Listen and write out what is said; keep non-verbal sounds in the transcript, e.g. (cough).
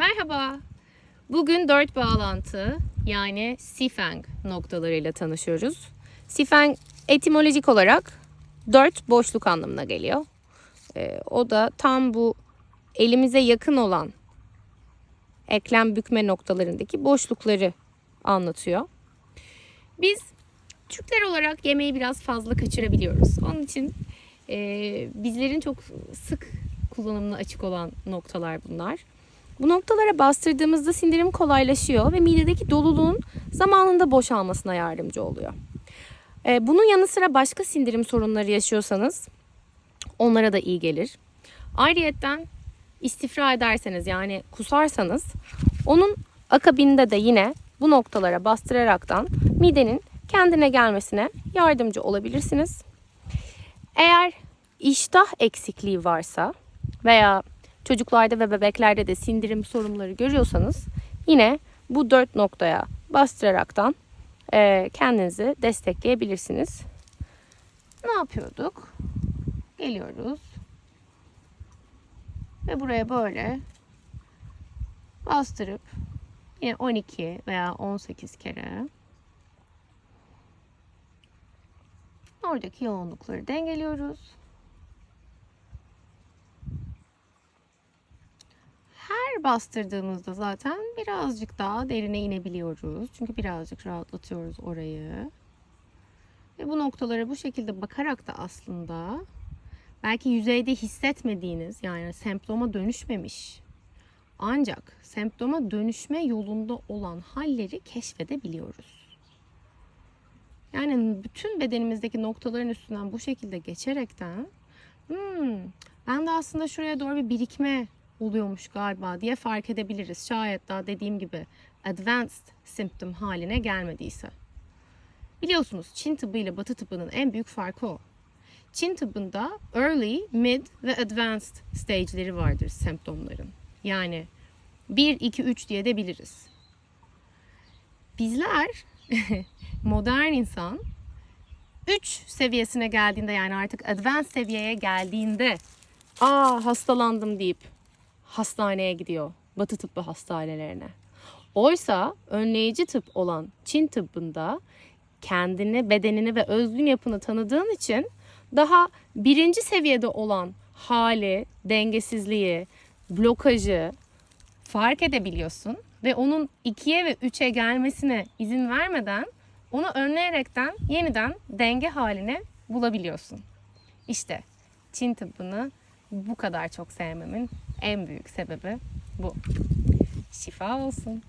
Merhaba. Bugün dört bağlantı yani Sifeng noktalarıyla tanışıyoruz. Sifeng etimolojik olarak dört boşluk anlamına geliyor. Ee, o da tam bu elimize yakın olan eklem bükme noktalarındaki boşlukları anlatıyor. Biz Türkler olarak yemeği biraz fazla kaçırabiliyoruz. Onun için e, bizlerin çok sık kullanımına açık olan noktalar bunlar. Bu noktalara bastırdığımızda sindirim kolaylaşıyor ve midedeki doluluğun zamanında boşalmasına yardımcı oluyor. E, bunun yanı sıra başka sindirim sorunları yaşıyorsanız onlara da iyi gelir. Ayrıyetten istifra ederseniz yani kusarsanız onun akabinde de yine bu noktalara bastıraraktan midenin kendine gelmesine yardımcı olabilirsiniz. Eğer iştah eksikliği varsa veya çocuklarda ve bebeklerde de sindirim sorunları görüyorsanız yine bu dört noktaya bastıraraktan e, kendinizi destekleyebilirsiniz. Ne yapıyorduk? Geliyoruz. Ve buraya böyle bastırıp yine 12 veya 18 kere oradaki yoğunlukları dengeliyoruz. Bastırdığımızda zaten birazcık daha derine inebiliyoruz. Çünkü birazcık rahatlatıyoruz orayı. Ve bu noktalara bu şekilde bakarak da aslında belki yüzeyde hissetmediğiniz yani semptoma dönüşmemiş ancak semptoma dönüşme yolunda olan halleri keşfedebiliyoruz. Yani bütün bedenimizdeki noktaların üstünden bu şekilde geçerekten hmm, ben de aslında şuraya doğru bir birikme oluyormuş galiba diye fark edebiliriz. Şayet daha dediğim gibi advanced symptom haline gelmediyse. Biliyorsunuz Çin tıbbı ile Batı tıbbının en büyük farkı o. Çin tıbbında early, mid ve advanced stage'leri vardır semptomların. Yani 1, 2, 3 diye de biliriz. Bizler (laughs) modern insan 3 seviyesine geldiğinde yani artık advanced seviyeye geldiğinde aa hastalandım deyip hastaneye gidiyor. Batı tıbbı hastanelerine. Oysa önleyici tıp olan Çin tıbbında kendini, bedenini ve özgün yapını tanıdığın için daha birinci seviyede olan hali, dengesizliği, blokajı fark edebiliyorsun ve onun ikiye ve üçe gelmesine izin vermeden onu önleyerekten yeniden denge haline bulabiliyorsun. İşte Çin tıbbını bu kadar çok sevmemin en büyük sebebi bu. Şifa olsun.